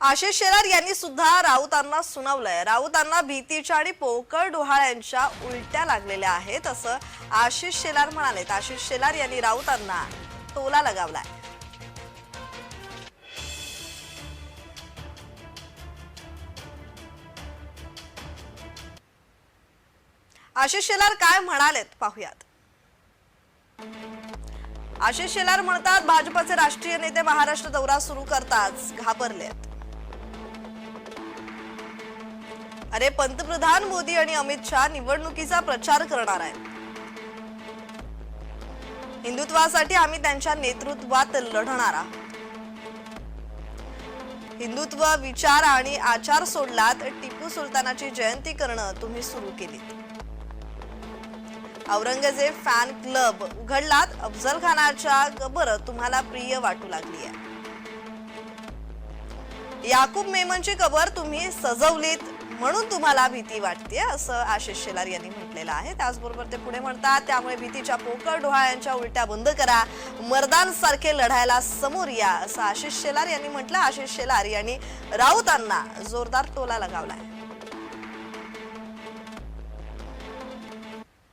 आशिष शेलार यांनी सुद्धा राऊतांना सुनावलंय. राऊतांना भीतीच्या आणि पोकळ डोहाळ्यांच्या उलट्या लागलेल्या आहेत असं आशिष शेलार म्हणाले आशिष शेलार यांनी राऊतांना टोला लगावलाय. आशिष शेलार काय म्हणालेत पाहुयात. आशिष शेलार म्हणतात भाजपचे राष्ट्रीय नेते महाराष्ट्र दौरा सुरू करताच घाबरलेत. अरे पंतप्रधान मोदी आणि अमित शहा निवडणुकीचा प्रचार करणार आहेत. हिंदुत्वासाठी आम्ही त्यांच्या नेतृत्वात लढणार आहोत. हिंदुत्व विचार आणि आचार सोडलात टिपू सुलतानाची जयंती करणं तुम्ही सुरू केली औरंगजेब फॅन क्लब उघडलात अफजल खानाच्या कबर तुम्हाला प्रिय वाटू लागली आहे याकूब मेमनची कबर तुम्ही सजवलीत म्हणून तुम्हाला भीती वाटते असं आशिष शेलार यांनी म्हटलेलं आहे. त्याचबरोबर ते पुढे म्हणतात त्यामुळे भीतीच्या पोकळ डोहाळ्यांच्या उलट्या बंद करा. मर्दांसारखे लढायला समोर या असं आशिष शेलार यांनी म्हटलं. आशिष शेलार यांनी राऊतांना जोरदार टोला लगावलाय.